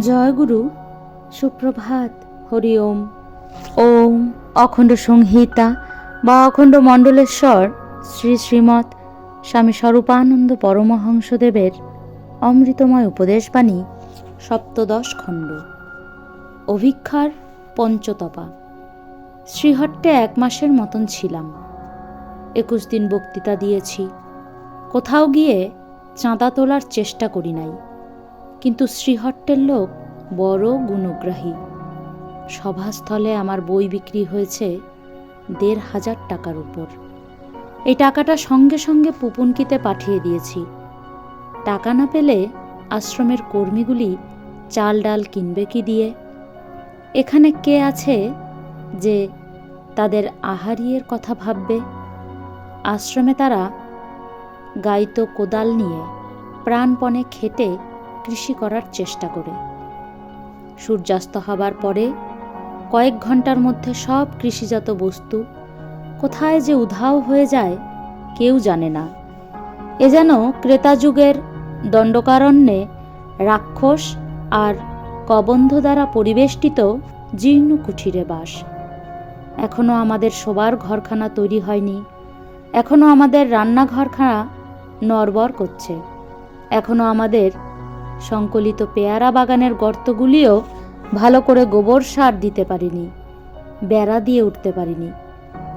জয় গুরু, সুপ্রভাত, হরি ওম। ওম অখণ্ড সংহিতা বা অখণ্ড মণ্ডলেশ্বর শ্রী শ্রীমৎ স্বামী স্বরূপানন্দ পরমহংসদেবের অমৃতময় উপদেশবাণী, সপ্তদশ খণ্ড। অভিক্ষার পঞ্চতপা। শ্রীহট্টে এক মাসের মতন ছিলাম। একুশ দিন বক্তৃতা দিয়েছি। কোথাও গিয়ে চাঁদা তোলার চেষ্টা করি নাই। কিন্তু শ্রীহট্টের লোক বড় গুণগ্রাহী। সভাস্থলে আমার বই বিক্রি হয়েছে দেড় হাজার টাকার উপর। এই টাকাটা সঙ্গে সঙ্গে পুপুনকিতে পাঠিয়ে দিয়েছি। টাকা না পেলে আশ্রমের কর্মীগুলি চাল ডাল কিনবে কি দিয়ে? এখানে কে আছে যে তাদের আহারিয়ের কথা ভাববে? আশ্রমে তারা গাইতো কোদাল নিয়ে, প্রাণপণে খেটে কৃষি করার চেষ্টা করে। সূর্যাস্ত হবার পরে কয়েক ঘণ্টার মধ্যে সব কৃষিজাত বস্তু কোথায় যে উধাও হয়ে যায় কেউ জানে না। এ যেন ক্রেতাযুগের দণ্ডকারণ্যে রাক্ষস আর কবন্ধ দ্বারা পরিবেষ্টিত জীর্ণ কুঠিরে বাস। এখনও আমাদের শোবার ঘরখানা তৈরি হয়নি। এখনও আমাদের রান্নাঘরখানা নরবর করছে। এখনও আমাদের সংকলিত পেয়ারা বাগানের গর্তগুলিও ভালো করে গোবর সার দিতে পারিনি, বেড়া দিয়ে উঠতে পারিনি।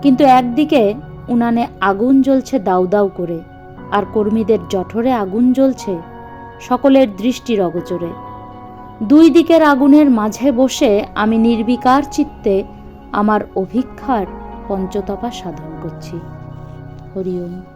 কিন্তু একদিকে উনানে আগুন জ্বলছে দাউ দাউ করে, আর কর্মীদের জঠরে আগুন জ্বলছে সকলের দৃষ্টির অগোচরে। দুই দিকের আগুনের মাঝে বসে আমি নির্বিকার চিত্তে আমার অভিক্ষার পঞ্চতপা সাধন করছি। হরি ওম।